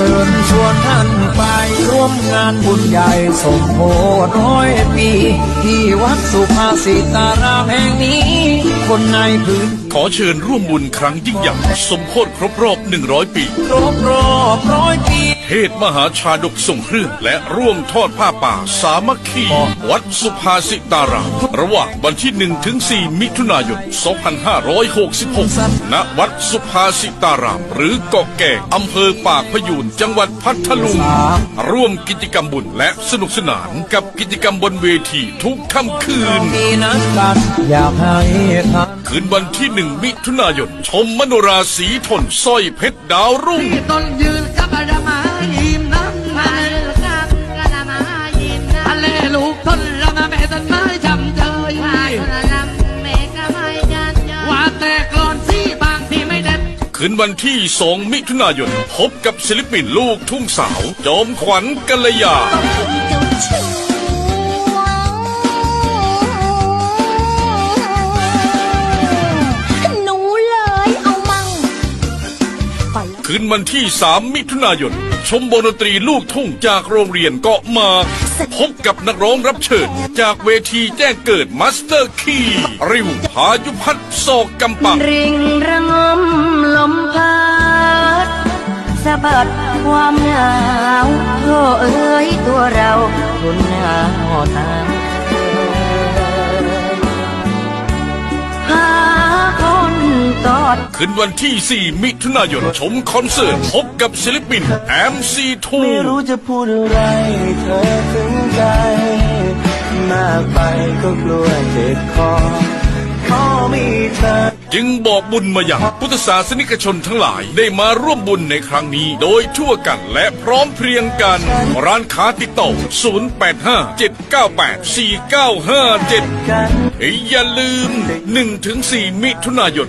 ชิญชวนท่านไปร่วมงานบุญใหญ่สมโภชร้อยปี ที่วัดสุภาษิตารามแห่งนี้ คนในพื้นขอเชิญร่วมบุญครั้งยิ่งใหญ่สมโพธครบรอบ 100 ปี ครบรอบร้อยปี เทศมหาชาดกส่งเครื่องและร่วมทอดผ้าป่าสามัคคี วัดสุภาสิตาราม ระหว่างวันที่ 1 ถึง 4 มิถุนายน 2566 ณ วัดสุภาสิตาราม หรือเกาะแก่อำเภอปากพยูนจังหวัดพัทลุง ร่วมกิจกรรมบุญและสนุกสนานกับกิจกรรมบนเวทีทุกค่ำคืนมีนัดกันอยากให้ท่านคืนวันที่หนึ่งมิถุนายน ชมมโนราสีทนสร้อยเพชรดาวรุ่ง คืนวันที่ 2 มิถุนายน พบกับศิลปินลูกทุ่งสาว จอมขวัญกัลยา หนูเลยเอามั่งไปแล้วคืนวันที่ 3 มิถุนายน ชมวงดนตรีลูกทุ่งจากโรงเรียนเกาะหมากพบกับนักร้องรับเชิญ จากเวทีแจ้งเกิดมาสเตอร์คีริวพายุพัฒน์ศอกกำปัง ริงระงมล มพัดสะบัดความหนาวโธ่เอ้ยตัวเราทนหนาวตามหาคนกอด คืนวันที่ 4 มิถุนายน ชมคอนเสิร์ต พบกับศิลปิน MC2 ไม่รู้จะพูดอะไรให้เธอถึงใจ มากไปก็กลัวเจ็บคอขอมีเธอ จึงบอกบุญมาอย่างพุทธศาสนิกชนทั้งหลายได้มาร่วมบุญในครั้งนี้ โดยทั่วกันและพร้อมเพรียงกัน ร้านค้าติดต่อ 0857984957กันอย่าลืม 1-4 มิถุนายน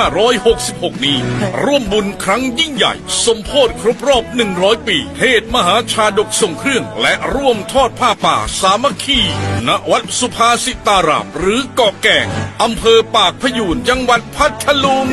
2566 นี้ ร่วมบุญครั้งยิ่งใหญ่ สมโพธิครบรอบ 100 ปี เทศมหาชาดกส่งเครื่อง และร่วมทอดผ้าป่าสามัคคีณวัดสุภาสิตารามหรือเกาะแก่งอำเภอปากพยูนจังวัดพัทลุง